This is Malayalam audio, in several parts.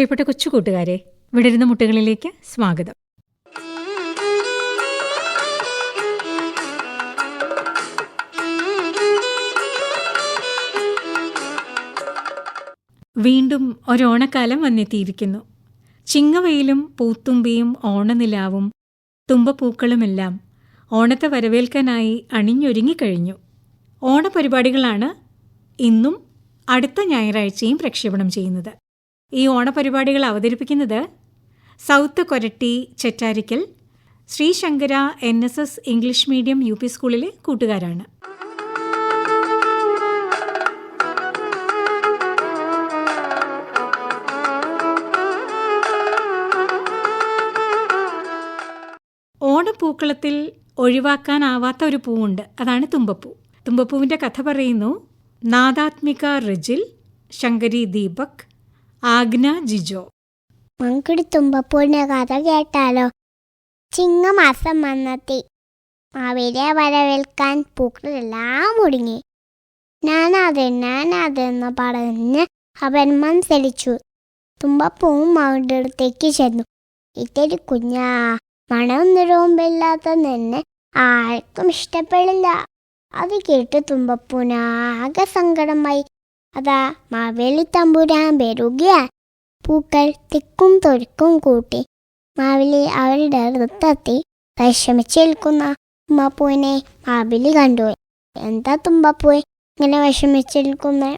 പ്രിയപ്പെട്ട കൊച്ചു കൂട്ടുകാരെ വിടരുന്ന മുട്ടുകളിലേക്ക് സ്വാഗതം. വീണ്ടും ഒരോണക്കാലം വന്നെത്തിയിരിക്കുന്നു. ചിങ്ങവയിലും പൂത്തുമ്പിയും ഓണനിലാവും തുമ്പപ്പൂക്കളുമെല്ലാം ഓണത്തെ വരവേൽക്കാനായി അണിഞ്ഞൊരുങ്ങിക്കഴിഞ്ഞു. ഓണപരിപാടികളാണ് ഇന്നും അടുത്ത ഞായറാഴ്ചയും പ്രക്ഷേപണം ചെയ്യുന്നത്. ഈ ഓണപരിപാടികൾ അവതരിപ്പിക്കുന്നത് south Koratty Chettarikkal Sreesankara N S S English medium U P സ്കൂളിലെ കൂട്ടുകാരാണ്. ഓണപ്പൂക്കളത്തിൽ ഒഴിവാക്കാനാവാത്ത ഒരു പൂവുണ്ട്. അതാണ് തുമ്പപ്പൂ. തുമ്പപ്പൂവിന്റെ കഥ പറയുന്നു നാദാത്മിക റിജിൽ ശങ്കരി ദീപക് ആഗ്ന ജിജോ. നമുക്കൊരു തുമ്പപ്പൂവിന്റെ കഥ കേട്ടാലോ? ചിങ്ങമാസം വന്നെത്തി. അവരെ വരവേൽക്കാൻ പൂക്കളെല്ലാം ഒടുങ്ങി. ഞാനത് ഞാനതെന്ന് പറഞ്ഞ് അവൻ മനസ്സരിച്ചു തുമ്പപ്പൂവും അവന്റെ അടുത്തേക്ക് ചെന്നു. ഇത്തിരി കുഞ്ഞാ മണവും നിറവുമില്ലാത്ത നിന്നെ ആർക്കും ഇഷ്ടപ്പെടില്ല. അത് കേട്ട് തുമ്പപ്പൂനാകെ സങ്കടമായി. അതാ മാവേലി തമ്പുരാൻ വരുകയാ പൂക്കൾ തിക്കും തൊരുക്കും കൂട്ടി. മാവിലി അവരുടെ അടുത്തെത്തി വിഷമിച്ചേൽക്കുന്ന ഉമ്മാപ്പൂവിനെ മാവിലി കണ്ടുപോയി എന്താ തുമ്പപ്പൂവ് ഇങ്ങനെ വിഷമിച്ചേൽക്കുന്ന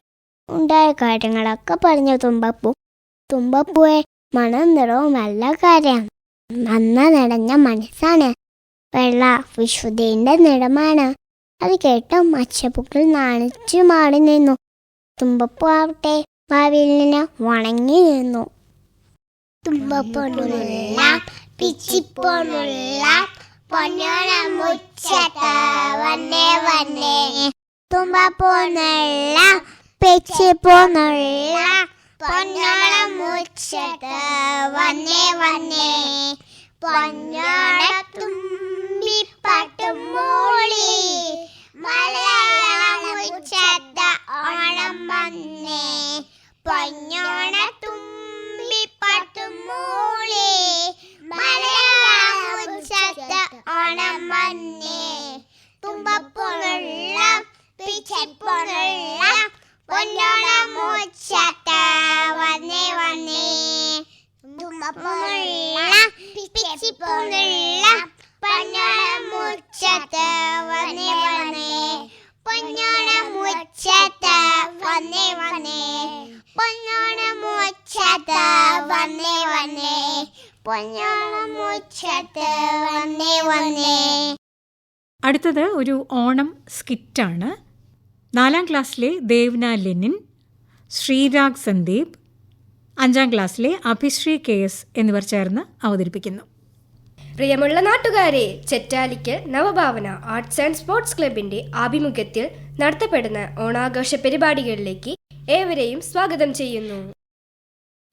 ഉണ്ടായ കാര്യങ്ങളൊക്കെ പറഞ്ഞു തുമ്പപ്പൂ. തുമ്പപ്പൂവെ മണം നിറവും നല്ല കാര്യമാണ്. നന്ന നിറഞ്ഞ മനസ്സാണ്. വെള്ള വിശുദ്ധീന്റെ നിറമാണ്. അത് കേട്ട് മച്ചപ്പൂക്കൾ നാണിച്ചു മാറി നിന്നു. തുമ്പപ്പൂ ആവട്ടെ മാവിലിന് വണങ്ങി നിന്നു. തുമ്പപ്പൊണ്ണുള്ള പിച്ചിപ്പൊണ്ണുള്ള പൊന്നോണ മുച്ചത്ത വന്നേ വന്നേ. തുമ്പപ്പൊന്നുള്ള പിച്ചിപ്പൊന്നുള്ള പൊന്നോണ മുച്ചത്ത വന്നേ പട്ടും മൂളി മലയാള മുച്ചത്ത ഓണം വന്നേ. പൊന്നോണ തുമ്പി പട്ടും മൂളി. മലയാള ഓണം വന്നേ. തുമ്പപ്പുള്ള പിച്ചപ്പുള്ള പൊന്നോണ വന്നേ വന്നേ. തുമ്പപ്പുള്ള പിച്ചിപ്പുള്ള പൊന്നോണ മുച്ചത്ത വന്നേ വന്നേ. പൊന്നോണ മുച്ചത്ത വന്നേ വന്നേ. പൊന്നോണ മുച്ചത്ത വന്നേ വന്നേ. പൊന്നോണ മുച്ചത്ത വന്നേ വന്നേ. അടുത്തത് ഒരു ഓണം സ്കിറ്റാണ്. നാലാം ക്ലാസ്സിലെ ദേവ്ന ലെനിൻ ശ്രീരാഗ് സന്ദീപ് അഞ്ചാം ക്ലാസ്സിലെ അഭിശ്രീ കെ എസ് എന്നിവർ ചേർന്ന് അവതരിപ്പിക്കുന്നു. പ്രിയമുള്ള നാട്ടുകാരെ ചെറ്റാലിക്ക് നവഭാവന ആർട്സ് ആൻഡ് സ്പോർട്സ് ക്ലബിന്റെ ആഭിമുഖ്യത്തിൽ നടത്തപ്പെടുന്ന ഓണാഘോഷ പരിപാടികളിലേക്ക് ഏവരെയും സ്വാഗതം ചെയ്യുന്നു.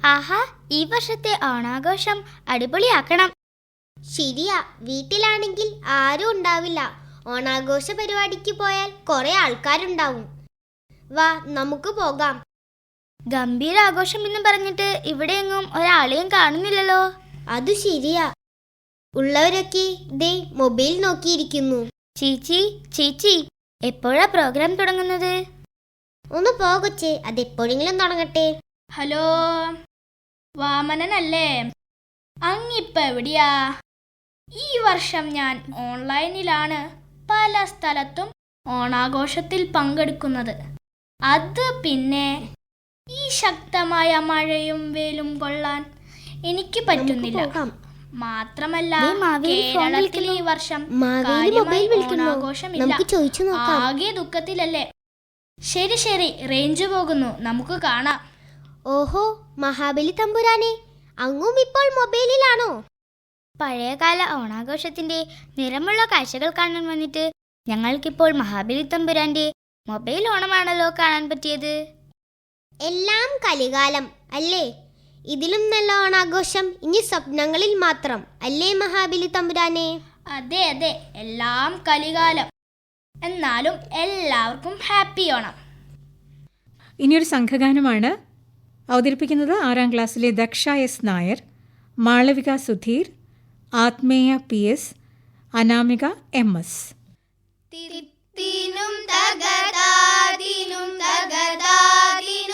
ആഹാ ഈ വർഷത്തെ ഓണാഘോഷം അടിപൊളിയാക്കണം. ശരിയാ വീട്ടിലാണെങ്കിൽ ആരും ഉണ്ടാവില്ല. ഓണാഘോഷ പരിപാടിക്ക് പോയാൽ കുറെ ആൾക്കാരുണ്ടാവും. വാ നമുക്ക് പോകാം. ഗംഭീര ആഘോഷം എന്ന് പറഞ്ഞിട്ട് ഇവിടെയെങ്ങും ഒരാളെയും കാണുന്നില്ലല്ലോ. അത് ശരിയാ. ഉള്ളവരൊക്കെ ദേ മൊബൈൽ നോക്കിയിരിക്കുന്നു. ചീച്ചി ചീച്ചി എപ്പോഴാ പ്രോഗ്രാം തുടങ്ങുന്നത്? ഒന്ന് പോകൊച്ചേ അതെപ്പോഴെങ്കിലും തുടങ്ങട്ടെ. ഹലോ വാമനനല്ലേ? അങ്ങിപ്പ എവിടെയാ? ഈ വർഷം ഞാൻ ഓൺലൈനിലാണ് പല സ്ഥലത്തും ഓണാഘോഷത്തിൽ പങ്കെടുക്കുന്നത്. അത് പിന്നെ ഈ ശക്തമായ മഴയും വേലും കൊള്ളാൻ എനിക്ക് പറ്റുന്നില്ല. മാത്രമല്ല കേരളത്തിൽ ഈ വർഷം ഓണാഘോഷമില്ല നമുക്ക് ചോദിച്ചു നോക്കാം. ആകെ ദുഃഖത്തിലല്ലേ? ശരി ശരി. റേഞ്ച് പോകുന്നു. നമുക്ക് കാണാം. ഓഹോ മഹാബലി തമ്പുരാനെ. അങ്ങും ഇപ്പോൾ മൊബൈലിലാണോ? പഴയകാല ഓണാഘോഷത്തിന്റെ നിറമുള്ള കാഴ്ചകൾ കാണാൻ വന്നിട്ട് ഞങ്ങൾക്കിപ്പോൾ മഹാബലി തമ്പുരാന്റെ മൊബൈൽ ഓണമാണല്ലോ കാണാൻ പറ്റിയത്. എല്ലാം കലികാലം അല്ലേ? ഇതിലും നല്ല ഓണാഘോഷം ഇനി സ്വപ്നങ്ങളിൽ മാത്രം. അല്ലേ മഹാബലി തമ്പുരാനെ? അതെ അതെ. എല്ലാം കലികാലം. എന്നാലും എല്ലാവർക്കും ഹാപ്പി ഓണം. ഇനിയൊരു സംഘഗാനമാണ് അവതരിപ്പിക്കുന്നത് ആറാം ക്ലാസ്സിലെ Daksha S Nair Malavika Sudheer Athmeya P S Anamika M S. തിരുത്തിനും തകതാദിനും തകതാദിനും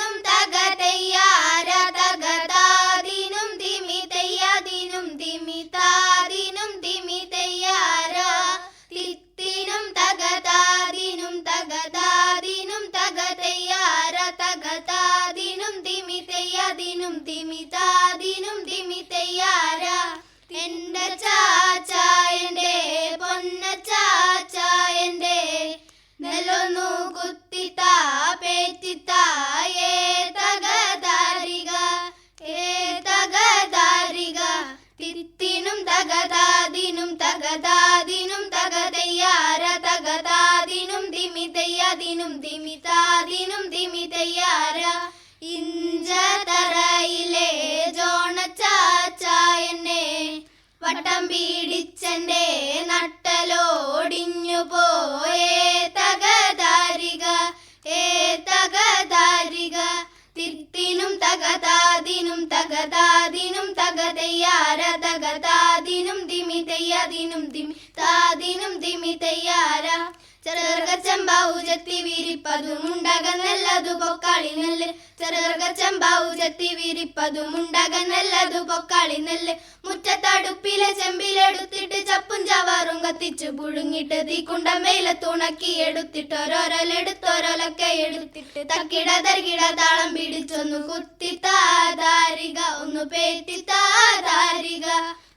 തിമിതയ്യാദിനും തിമിതാദിനും തിമിതയ്യാര ജോണ ചാച്ചായന്നെ വട്ടം പീഡിച്ചന്റെ നട്ടലോടിഞ്ഞു പോയേ തകതാരിക ഏ തകതാരിക. തിത്തിനും തകതാദിനും തകതാദിനും തകതയ്യാര തകതാദിനും തിമിതയ്യാദിനും തിമിതാദിനും തിമിതയ്യാര ചെറുകച്ചമ്പാവു ചെത്തി വിരിപ്പതും ഉണ്ടക നല്ലതു പൊക്കാളി നെല്ല് ചെറുകച്ചമ്പാവു ചെത്തി വിരിപ്പതും ഉണ്ടക നല്ലതു പൊക്കാളി നെല്ല് മുറ്റത്തടുപ്പിലെ ചെമ്പിലെടുത്തിട്ട് ചപ്പും ചവാറും കത്തിച്ചു പുഴുങ്ങിട്ട് തീക്കുണ്ട തുണക്കി എടുത്തിട്ട് ഓരോരലെടുത്തോരോലൊക്കെ എടുത്തിട്ട് തക്കിട താളം പിടിച്ചൊന്നു കുത്തി താതാരിക ഒന്ന് പേറ്റി താതാരിക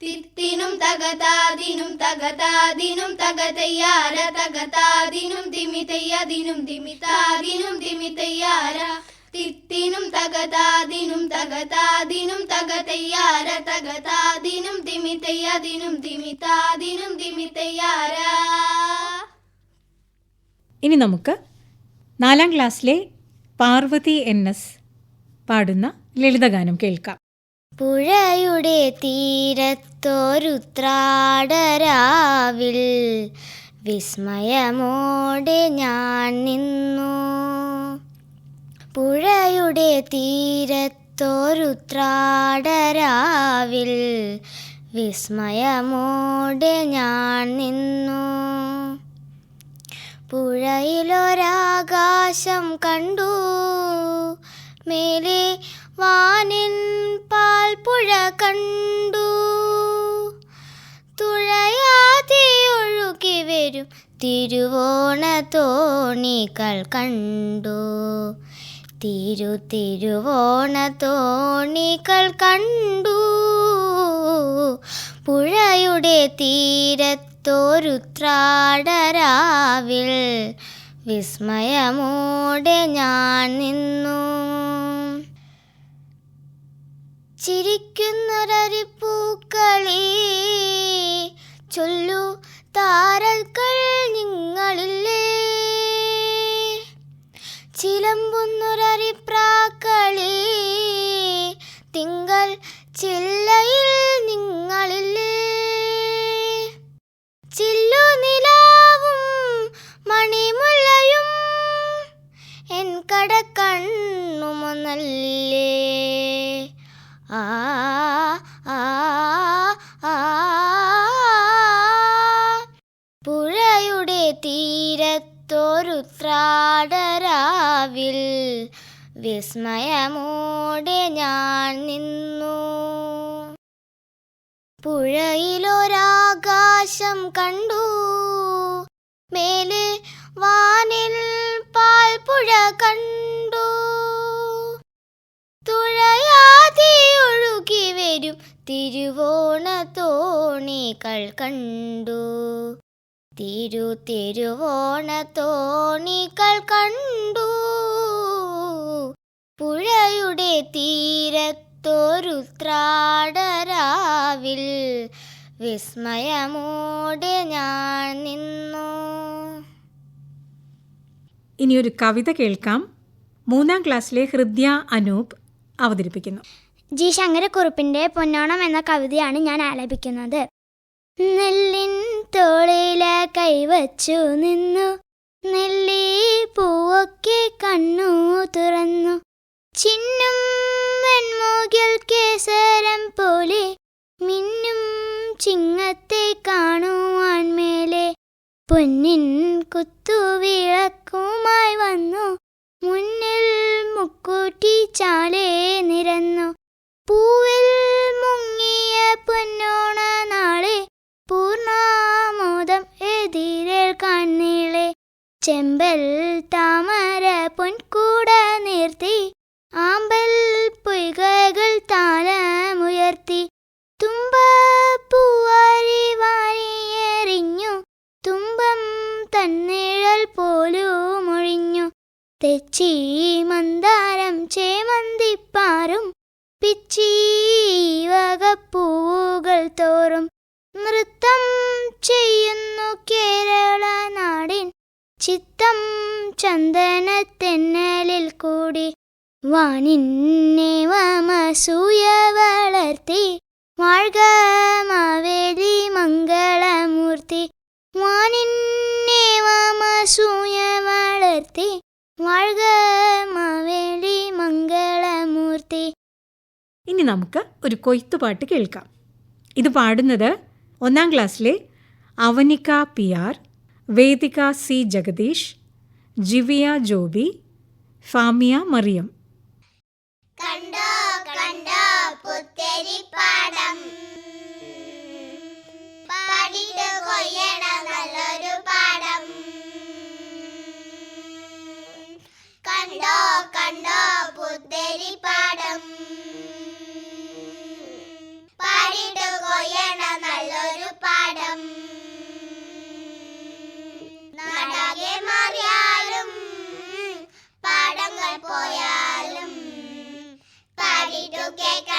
തിത്തിനും തകതാദിനും തകതാദിനും തകതയ്യാര. തകതാദിനും തിമിതയ്യതിനും തിമിതാദിനും തിമിതയ്യാര. തിത്തിനും തകതാദിനും തകതാദിനും തകതയ്യാര തകതാദിനും തിമിതയ്യതിനും തിമിതാദിനും തിമിതയ്യാര ഇനി നമുക്ക് നാലാം ക്ലാസ്സിലെ പാർവതി എൻ എസ് പാടുന്ന ലളിതഗാനം കേൾക്കാം. പുഴയുടെ തീരത്തോരുത്രാടരാവിൽ വിസ്മയമോടെ ഞാൻ നിന്നു. പുഴയുടെ തീരത്തോരുത്രാടരാവിൽ വിസ്മയമോടെ ഞാൻ നിന്നു. പുഴയിലൊരാകാശം കണ്ടു. മേലെ വാനിൻ പാൽപ്പുഴ കണ്ടു. തുഴയാതെ ഒഴുകി വരും തിരുവോണ തോണികൾ കണ്ടു. തിരു തിരുവോണത്തോണികൾ കണ്ടു. പുഴയുടെ തീരത്തൊരുത്രാടരാവിൽ വിസ്മയമോടെ ഞാൻ നിന്നു. ചിരിക്കുന്നൊരരിപ്പൂക്കളെ ചൊല്ലു താരകൾ നിങ്ങളില്ലേ ചിലമ്പുന്നൊരരിപ്രാക്കളെ നിന്നു. പുഴയിലൊരാകാശം കണ്ടു. മേലെ വാനിൽ പാൽപ്പുഴ കണ്ടു. തുഴയാതെ ഒഴുകി വരും തിരുവോണ തോണികൾ കണ്ടു. തിരു തിരുവോണ തോണികൾ കണ്ടു. പുഴയുടെ തീരത്തൊരുത്രാടരാവിൽ വിസ്മയമോടെ ഞാൻ നിന്നു. ഇനിയൊരു കവിത കേൾക്കാം. മൂന്നാം ക്ലാസ്സിലെ ഹൃദ്യ അനൂപ് അവതരിപ്പിക്കുന്നു. ജി ശങ്കരക്കുറുപ്പിന്റെ പൊന്നോണം എന്ന കവിതയാണ് ഞാൻ ആലപിക്കുന്നത്. നെല്ലിൻ തോളില കൈവച്ചു നിന്നു. നെല്ലി പൂവൊക്കെ കണ്ണു തുറന്നു. ചിന്നും കൺമൂകിൽ കേസരം പോലെ മിന്നും ചിങ്ങത്തെ കാണുവാൻ മേലെ പൊന്നിൻ കുത്തുവിളക്കുമായി വന്നു. മുന്നിൽ മുക്കൂട്ടി ചാലേ നിരന്നു. പൂവിൽ മുങ്ങിയ പൊന്നോണ നാളെ പൂർണാമോദം എതിരേൽക്കാൻ നീളെ ചെമ്പൽ ചിത്തം ചന്ദനത്തെന്നലിൽ കൂടി വാനിന്നെ വമസൂയ വളർത്തി വാഴ്ക മാവേലി മംഗളമൂർത്തി. വാനിന്നെ വമസൂയ വളർത്തി വാഴ്ക മാവേലി മംഗളമൂർത്തി. ഇനി നമുക്ക് ഒരു കൊയ്ത്തുപാട്ട് കേൾക്കാം. ഇത് പാടുന്നത് ഒന്നാം ക്ലാസ്സിലെ Avanika P R Vedika C Jagadeesh Jiviya Joby Famiya Mariyam. കണ്ടോ കണ്ടോ പുത്തരി പാടം. പാടിട്ട് കൊയ്യണം നല്ലൊരു പാടം. കണ്ടോ കണ്ടോ പുത്തരി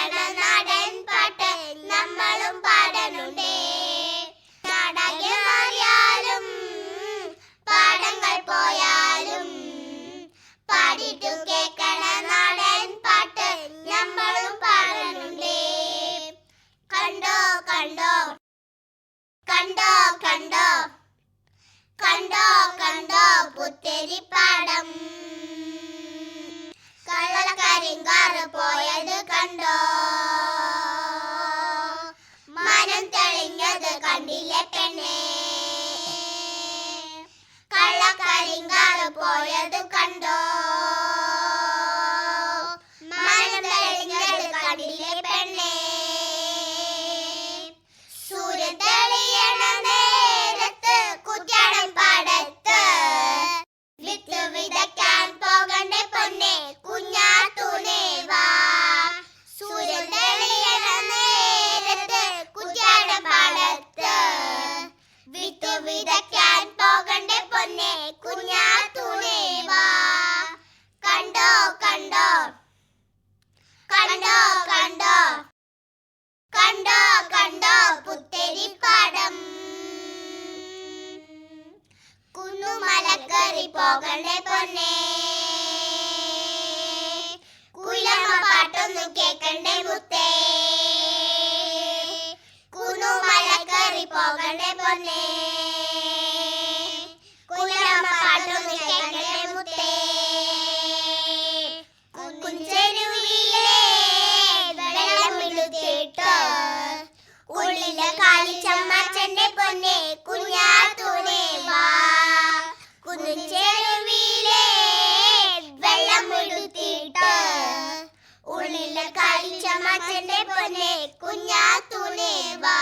കേൾക്കണ കള്ളക്കരിങ്കാറ് പോയത് കണ്ടോ? മനം തെളിഞ്ഞത് കണ്ടില്ലേ പെണ്ണേ? കള്ളക്കരിങ്കാറ് പോയത് കണ്ടോ? മനം തെളിഞ്ഞത് കണ്ടില്ലേ പെണ്ണേ? കുന്നുമലക്കറി പോകണ്ടേ പൊന്നെ. കുയിലമ്മ പാട്ടൊന്നും കേക്കണ്ടേ മുത്തേ. കുന്നുമലക്കറി പോകണ്ടേ പൊന്നെ. കാലി ചമ്മാച്ചന്റെ പൊന്നെ കുഞ്ഞാത്തൂനെ വാ.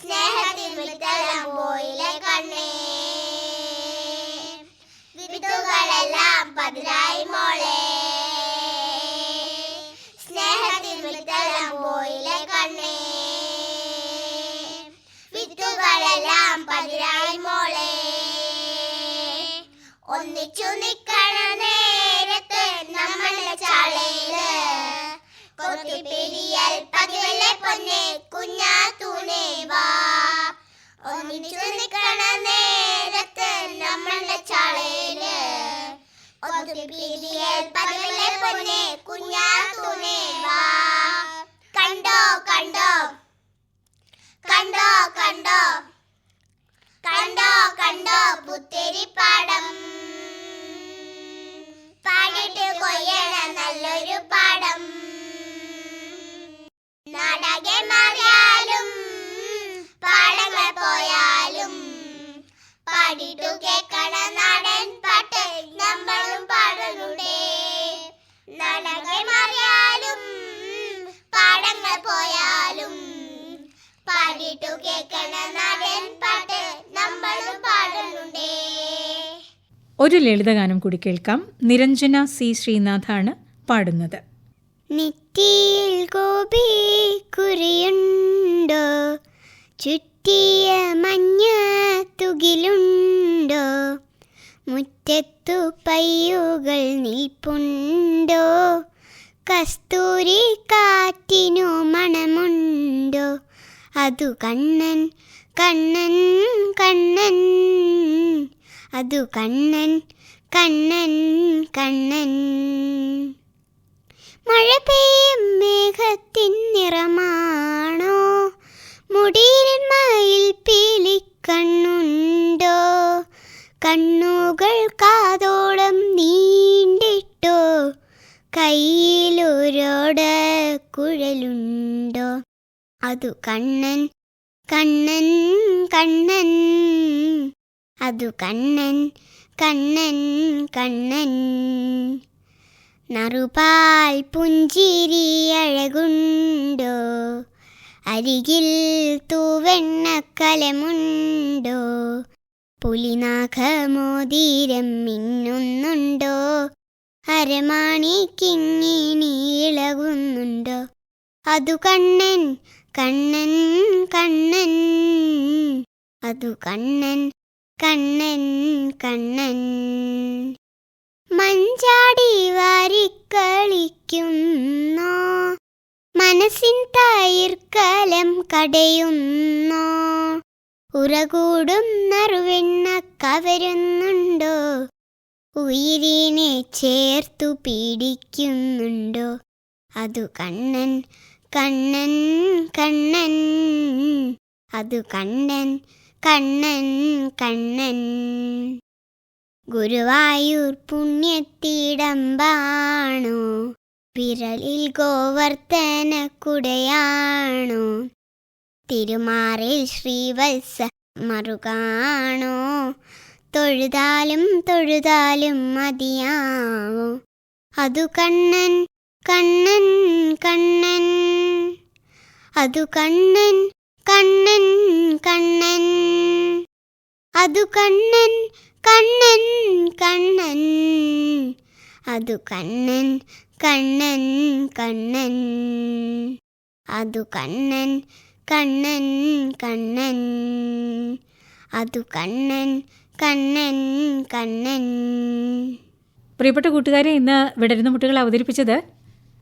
സ്നേഹത്തിൽ വിത്തളം പോയിലെ കണ്ണേ. വിത്തുകളെല്ലാം പതിരായി മോളെ. സ്നേഹത്തിൽ വിത്തളം പോയിലെ കണ്ണേ. വിത്തുകളെല്ലാം പതിരായി മോളെ. ഒന്നിച്ചു പതിവല്ലേ പൊന്നെ കുഞ്ഞാത്തൂനെ വാ. ഒന്നിച്ചു നിൽക്കണ നേരത്ത് നമ്മളുടെ ചാളയിൽ പതിവല്ലേ പൊന്നെ കുഞ്ഞാത്തൂനെ വാ. കണ്ടോ കണ്ടോ? കണ്ടോ കണ്ടോ? കണ്ടോ കണ്ടോ? പുത്തരി പാടം പാടിട്ട് കൊയ്യണ നല്ലൊരു ആകെ മാറിയാലും പാടങ്ങൾ പോയാലും പാടിട്ടു കേക്കണ നാടൻ പാട്ട് നമ്മളും പാടുന്നുണ്ട് നാടകെ മാറിയാലും പാടങ്ങൾ പോയാലും പാടിട്ടു കേക്കണ നാടൻ പാട്ട് നമ്മളും പാടുന്നുണ്ട് ഒരു ലളിതഗാനം കൂടി കേൾക്കാം. നിരഞ്ജന സി ശ്രീനാഥാണ് പാടുന്നത്. നെറ്റിയിൽ ഗോപി കുറിയുണ്ടോ? ചുറ്റിയ മഞ്ഞ തുകിലുണ്ടോ? മുറ്റത്തു പയ്യുകൾ നിൽപ്പുണ്ടോ? കസ്തൂരി കാറ്റിനു മണമുണ്ടോ? അതു കണ്ണൻ കണ്ണൻ കണ്ണൻ. അതു കണ്ണൻ കണ്ണൻ കണ്ണൻ. മഴ പെയ്യും മേഘത്തിൻ നിറമാണോ? മുടിയിൽ മയിൽ പീലിക്കണ്ണുണ്ടോ? കണ്ണുകൾ കാതോളം നീണ്ടിട്ടോ? കയ്യിലൊരോട കുഴലുണ്ടോ? അതു കണ്ണൻ കണ്ണൻ കണ്ണൻ. അതു കണ്ണൻ കണ്ണൻ കണ്ണൻ. നറുപാൽ പുഞ്ചിരി അഴകുണ്ടോ? അരികിൽ തൂവെണ്ണക്കലമുണ്ടോ? പുലിനാഖമോതിരം മിന്നുന്നുണ്ടോ? അരമാണി കിങ്ങിണി ഇളകുന്നുണ്ടോ? അതു കണ്ണൻ കണ്ണൻ കണ്ണൻ. അതു കണ്ണൻ കണ്ണൻ കണ്ണൻ. മഞ്ചാടി വാരിക്കളിക്കുന്നോ മനസ്സിൻ തൈർക്കലം കടയുന്നോ ഉറകൂടും നറുവെണ്ണ കവരുന്നുണ്ടോ ഉയിരിനെ ചേർത്തു പീഡിക്കുന്നുണ്ടോ അതു കണ്ണൻ കണ്ണൻ കണ്ണൻ അതു കണ്ണൻ കണ്ണൻ കണ്ണൻ. ഗുരുവായൂർ പുണ്യത്തിടമ്പാണു. വിരലിൽ ഗോവർത്തന കുടയാണു. തിരുമാറിൽ ശ്രീവത്സ മറുകാണോ. തൊഴുതാലും തൊഴുതാലും മതിയാവോ. അതു കണ്ണൻ കണ്ണൻ കണ്ണൻ. അതു കണ്ണൻ കണ്ണൻ കണ്ണൻ. അതു കണ്ണൻ കണ്ണൻ കണ്ണൻ. അതു കണ്ണൻ കണ്ണൻ കണ്ണൻ. അതു കണ്ണൻ കണ്ണൻ കണ്ണൻ. അതു കണ്ണൻ കണ്ണൻ കണ്ണൻ. പ്രിയപ്പെട്ട കൂട്ടുകാരെ ഇന്ന് വിടരുന്ന മുട്ടുകൾ അവതരിപ്പിച്ചത്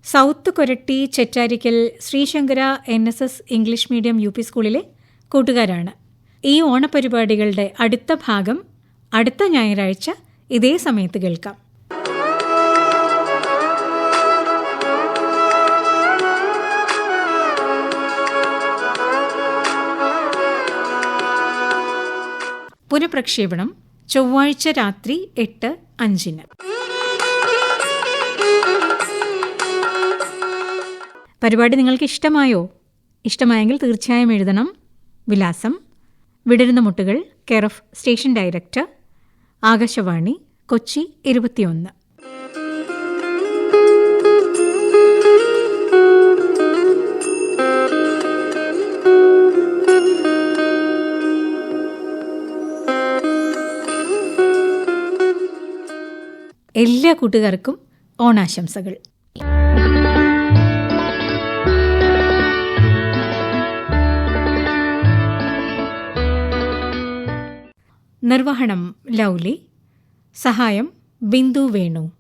south Koratty Chettarikkal Sreesankara N S S English medium U P സ്കൂളിലെ കൂട്ടുകാരാണ്. ഈ ഓണപരിപാടികളുടെ അടുത്ത ഭാഗം അടുത്ത ഞായറാഴ്ച ഇതേ സമയത്ത് കേൾക്കാം. പുനഃപ്രക്ഷേപണം ചൊവ്വാഴ്ച രാത്രി എട്ട് അഞ്ചിന്. പരിപാടി നിങ്ങൾക്ക് ഇഷ്ടമായോ ഇഷ്ടമായെങ്കിൽ തീർച്ചയായും എഴുതണം. വിലാസം വിടരുന്ന മുട്ടുകൾ care of station director Akashvani Kochi ഇരുപത്തിയൊന്ന്. എല്ലാ കൂട്ടുകാർക്കും ഓണാശംസകൾ. നിർവഹണം ലൗലി. സഹായം ബിന്ദു വേണു.